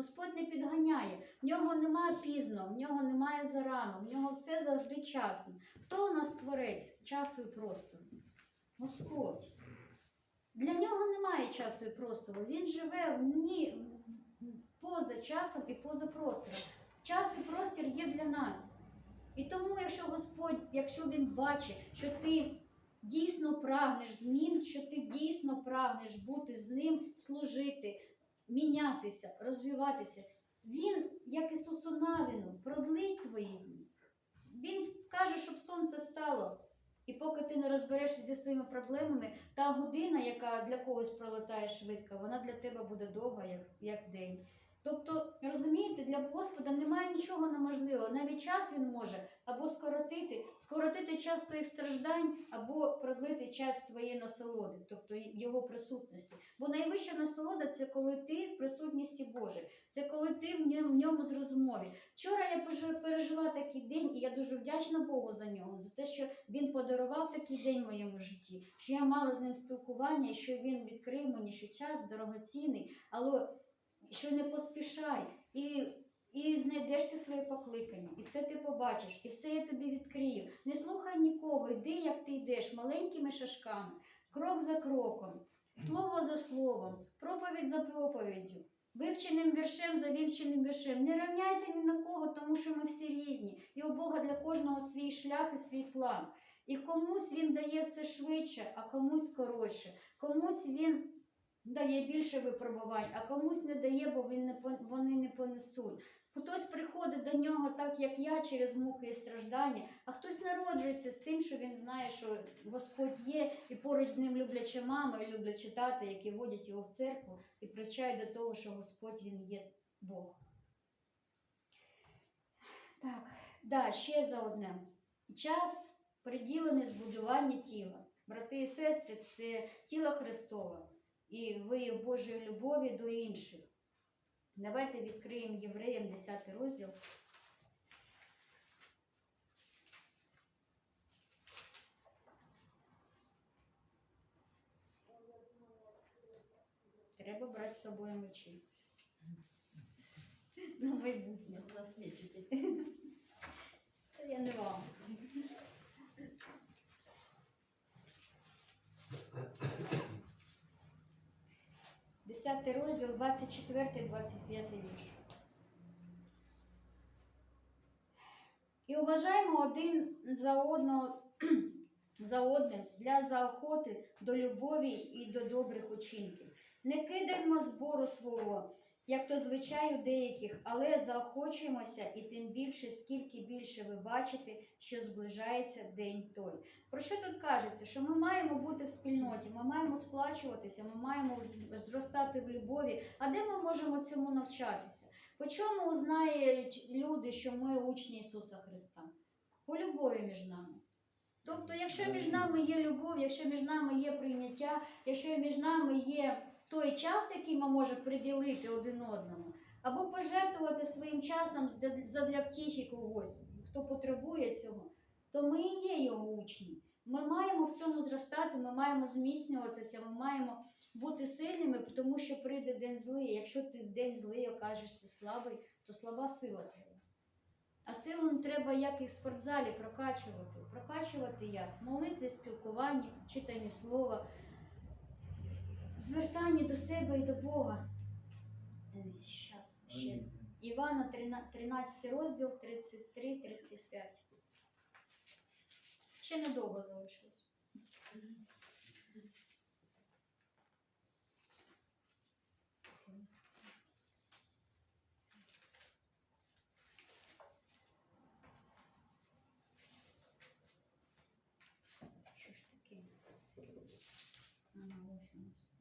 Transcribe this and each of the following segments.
Господь не підганяє. В нього немає пізно, в нього немає зарано, в нього все завжди часно. Хто у нас творець часу і простору? Господь. Для нього немає часу і простору. Він живе в ні, поза часом і поза простором. Час і простір є для нас. І тому, якщо Господь, якщо Він бачить, що ти дійсно прагнеш змін, що ти дійсно прагнеш бути з ним, служити, мінятися, розвиватися, Він, як і Навіну, продлить твої дні. Він скаже, щоб сонце стало. І поки ти не розберешся зі своїми проблемами, та година, яка для когось пролетає швидко, вона для тебе буде довга, як, як день. Тобто, розумієте, для Господа немає нічого неможливого. Навіть час він може або скоротити, скоротити час твоїх страждань, або продлити час твоєї насолоди, тобто його присутності. Бо найвища насолода це коли ти в присутності Божій, це коли ти в ньому, зрозумові. Вчора я пережи- пережила такий день, і я дуже вдячна Богу за нього, за те, що він подарував такий день в моєму житті, що я мала з ним спілкування, що він відкрив мені, що час дорогоцінний, але що не поспішай, і, і знайдеш ти своє покликання, і все ти побачиш, і все я тобі відкрию. Не слухай нікого, йди, як ти йдеш, маленькими шажками, крок за кроком, слово за словом, проповідь за проповіддю. Вивченим віршем за вивченим віршем. Не рівняйся ні на кого, тому що ми всі різні. І у Бога для кожного свій шлях і свій план. І комусь він дає все швидше, а комусь коротше. Комусь він дає більше випробувань, а комусь не дає, бо він не вони не понесуть. Хтось приходить до нього так, як я, через муки і страждання, а хтось народжується з тим, що він знає, що Господь є, і поруч з ним любляча мама і люблячі тата, які водять його в церкву і привчають до того, що Господь він є Бог. Так, да, ще за одне. Час приділений збудування тіла. Брати і сестри, це тіло Христове і вияв Божої любові до інших. Давайте відкриємо Євреям 10 розділ. Треба брати з собою мечі. На майбутнє. У нас мечики. Це я не вам. Десятий розділ, 24-25 вірш. І уважаємо один за одного за одним для заохоти до любові і до добрих учинків. Не кидаємо збору свого, як то звичай деяких, але заохочуємося і тим більше, скільки більше ви бачите, що зближається день той. Про що тут кажеться? Що ми маємо бути в спільноті, ми маємо сплачуватися, ми маємо зростати в любові. А де ми можемо цьому навчатися? По чому узнають люди, що ми учні Ісуса Христа? По любові між нами. Тобто, якщо між нами є любов, якщо між нами є прийняття, якщо між нами є той час, який ми можемо приділити один одному, або пожертвувати своїм часом для- задля втіхи когось, хто потребує цього, то ми і є його учні. Ми маємо в цьому зростати, ми маємо зміцнюватися, ми маємо бути сильними, тому що прийде день злий. Якщо ти день злий окажешся слабий, то слаба сила твоя. А силу треба як і в спортзалі прокачувати. Прокачувати як? Молитві, спілкуванні, читанні слова, звертанні до себе і до Бога. Щас ще. Івана 13 розділ 33-35. Ще недовго залишилось. Що ж таке? Ага, ось у нас.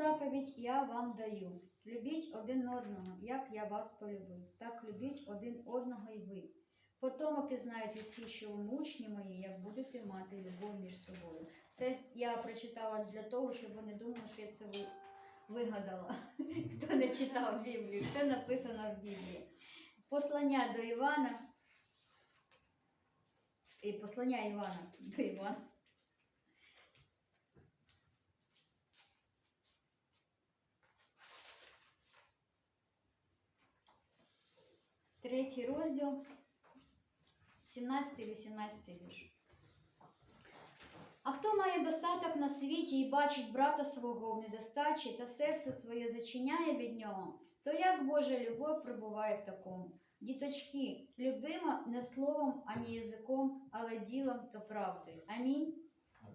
Заповідь я вам даю. Любіть один одного, як я вас полюбив. Так любіть один одного і ви. Потому пізнають усі, що ви учні мої, як будете мати любов між собою. Це я прочитала для того, щоб ви не думали, що я це вигадала. Хто не читав Біблію, це написано в Біблії. Послання до Івана. І послання Івана до Івана. Третій розділ, 17-18 вірш. А хто має достаток на світі і бачить брата свого в недостачі та серце своє зачиняє від нього, то як Божа любов прибуває в такому? Діточки, любимо не словом, ані язиком, але ділом та правдою. Амінь.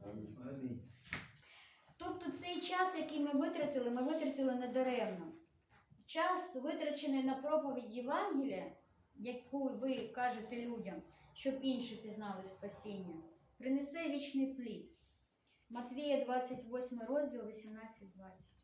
Амінь. Тобто цей час, який ми витратили, ми витратили недаремно. Час, витрачений на проповідь Євангелія, яку ви кажете людям, щоб інші пізнали спасіння, принесе вічний плід. Матвія 28 розділ 18-20.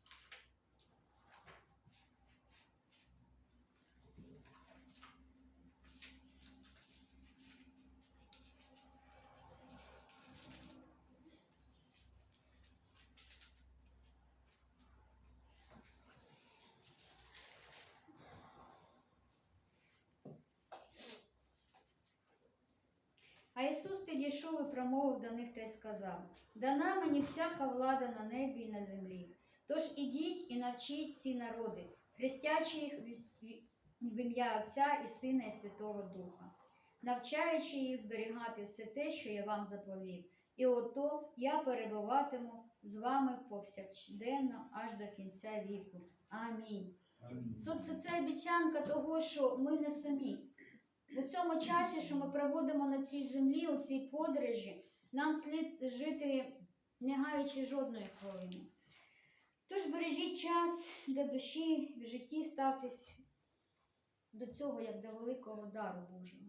А Ісус підійшов і промовив до них та й сказав: Дана мені всяка влада на небі і на землі. Тож ідіть і навчіть ці народи, хрестячи їх в ім'я Отця і Сина і Святого Духа, навчаючи їх зберігати все те, що я вам заповів. І ото я перебуватиму з вами повсякденно аж до кінця віку. Амінь. Амінь. Тобто це обіцянка того, що ми не самі. У цьому часі, що ми проводимо на цій землі, у цій подорожі, нам слід жити, не гаючи жодної хвилини. Тож бережіть час для душі в житті, ставтесь до цього як до великого дару Божого.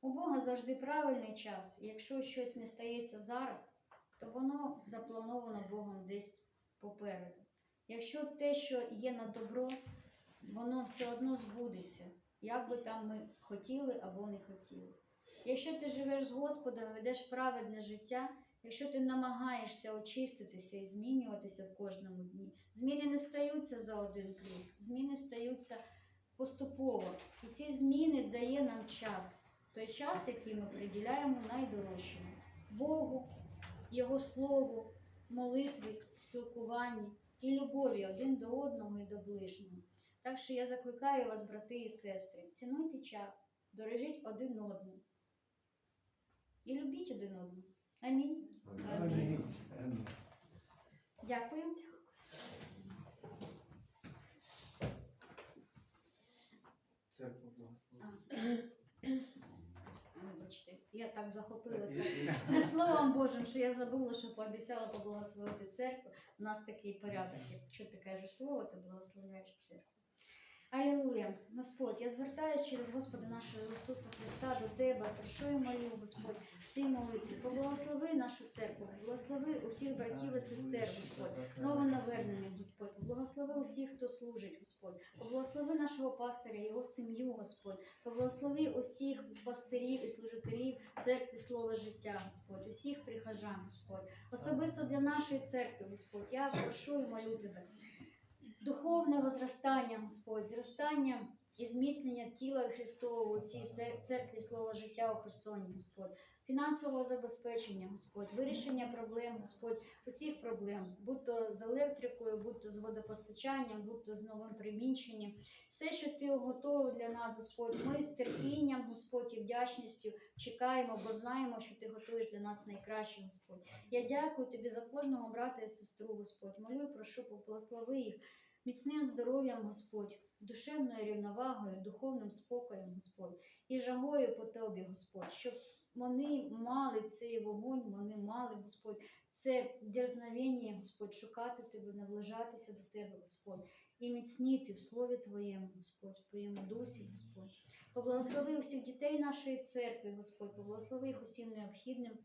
У Бога завжди правильний час. і Якщо щось не стається зараз, то воно заплановано Богом десь попереду. Якщо те, що є на добро, воно все одно збудеться, як би там ми хотіли або не хотіли. Якщо ти живеш з Господом, ведеш праведне життя, якщо ти намагаєшся очиститися і змінюватися в кожному дні, зміни не стаються за один клік, зміни стаються поступово. І ці зміни дає нам час, той час, який ми приділяємо найдорожчому Богу, Його Слову, молитві, спілкуванні і любові один до одного і до ближнього. Так що я закликаю вас, брати і сестри, цінуйте час, дорожіть один одному і любіть один одного. Амінь. Амінь. Амінь. Дякую. Благослови. Вибачте, я так захопилася словом Божим, що я забула, що пообіцяла поблагословити церкву. У нас такий порядок. Якщо ти кажеш слово, ти благословляєш церкву. Алілуя! Господь, я звертаюся через Господа нашого Ісуса Христа до Тебе, прошу і молю, Господь, в цій молитві. Поблагослови нашу церкву, благослови усіх братів і сестер, Господь, новонавернених, Господь, благослови усіх, хто служить, Господь, поблагослови нашого пастиря, його сім'ю, Господь, поблагослови усіх пастирів і служителів церкви Слова життя, Господь, усіх прихожан, Господь, особисто для нашої церкви, Господь, я прошу і молю Тебе. Духовного зростання, Господь, зростання і зміцнення тіла Христового у цій церкві Слова життя у Херсоні, Господь, фінансового забезпечення, Господь, вирішення проблем, Господь, усіх проблем, будь то з електрикою, будь то з водопостачанням, будь то з новим приміщенням. Все, що ти готовий для нас, Господь, ми з терпінням, Господь, і вдячністю чекаємо, бо знаємо, що ти готуєш для нас найкраще, Господь. Я дякую тобі за кожного брата і сестру, Господь. Молю прошу, поблагослови їх міцним здоров'ям, Господь, душевною рівновагою, духовним спокоєм, Господь, і жагою по тобі, Господь, щоб вони мали цей вогонь, вони мали, Господь, це дерзновення, Господь, шукати тебе, наближатися до тебе, Господь, і міцніти в слові Твоєму, Господь, в Твоєму дусі, Господь. Поблагослови усіх дітей нашої церкви, Господь, поблагослови їх усім необхідним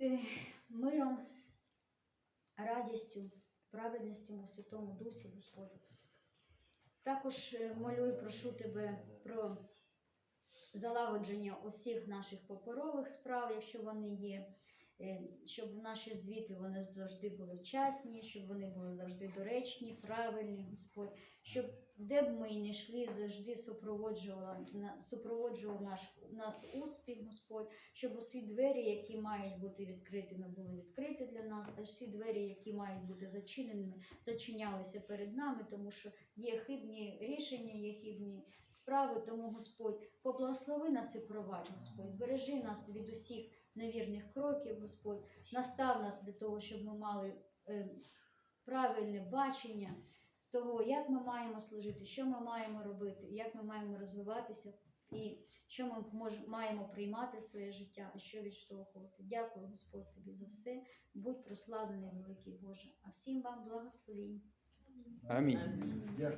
е, миром, радістю, праведністю у Святому Дусі, Господь. Також е, молю і прошу тебе про залагодження усіх наших паперових справ, якщо вони є, щоб наші звіти вони завжди були чесні, щоб вони були завжди доречні, правильні, Господь, щоб де б ми не йшли, завжди супроводжувала супроводжував наш нас успіх, Господь, щоб усі двері, які мають бути відкритими, були відкриті для нас, а всі двері, які мають бути зачиненими, зачинялися перед нами, тому що є хибні рішення, є хибні справи. Тому Господь, поблагослови нас і провадь, Господь, бережи нас від усіх невірних кроків, Господь, настав нас для того, щоб ми мали е, правильне бачення того, як ми маємо служити, що ми маємо робити, як ми маємо розвиватися і що ми мож, маємо приймати в своє життя, а що відштовхувати. Дякую, Господь, тобі за все. Будь прославлений, великий Боже. А всім вам благословінь. Амінь. Дякую.